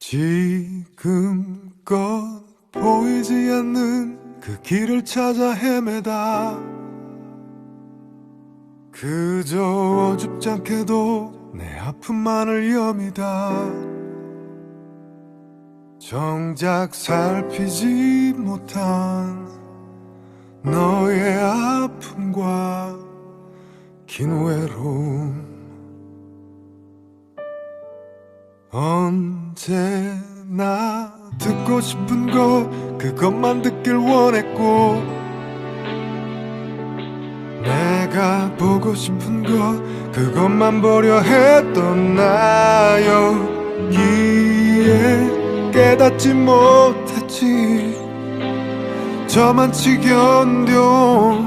지금껏 보이지 않는 그 길을 찾아 헤매다. 그저 어줍지 않게도 내 아픔만을 여미다. 정작 살피지 못한 너의 아픔과 긴 외로움 언제나 듣고 싶은 것 그것만 듣길 원했고 내가 보고 싶은 것 그것만 보려 했던 나였기에 깨닫지 못했지. 저만치 견뎌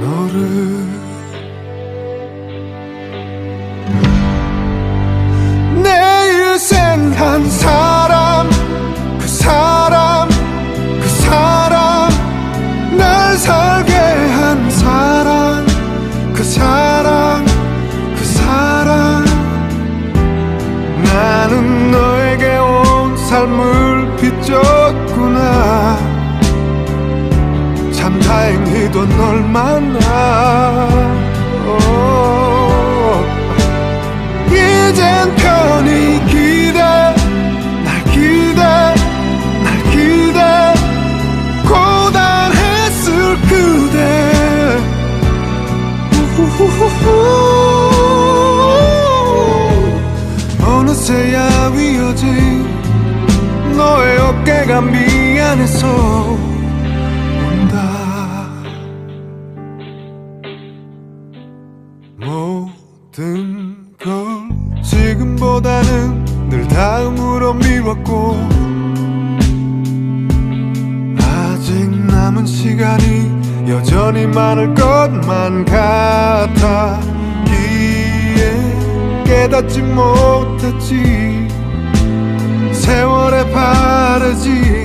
너를 다행히도 널 만나 오. 이젠 편히 기대 날 기대 날 기대 고단했을 그대. 어느새야 위어진 너의 어깨가 미안해서 모든 걸 지금보다는 늘 다음으로 미뤘고 아직 남은 시간이 여전히 많을 것만 같아 기에 깨닫지 못했지. 세월에 바르지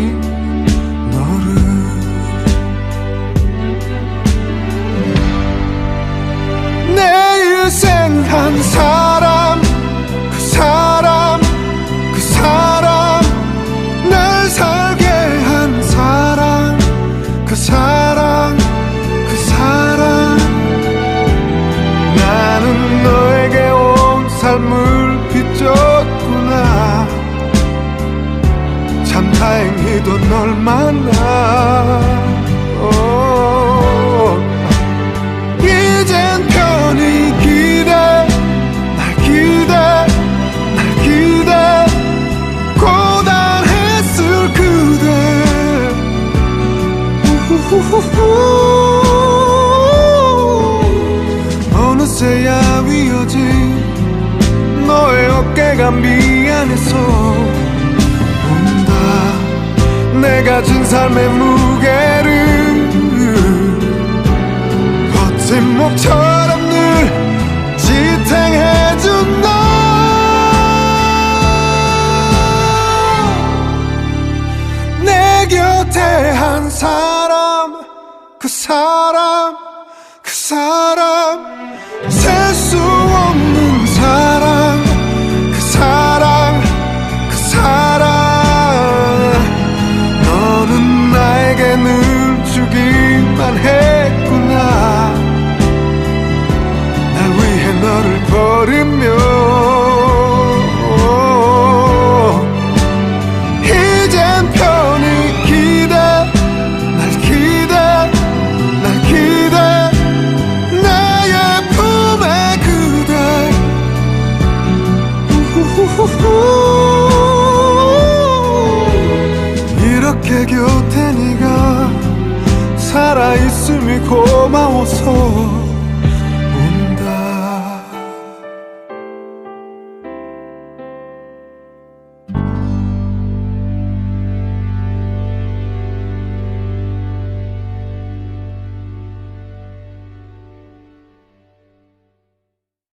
참 다행히도 널 만나 오. 이젠 편히 기대 날 기대 날 기대 고단했을 그대. 어느새야 위어진 너의 어깨가 미안해서 내가 진 삶의 무게를 거친 목처럼 늘 지탱해준 너. 내 곁에 한 사람 그 사람 그 사람 나에게 늘 주기만 했구나. 날 위해 너를 버리 살아있음이 고마워서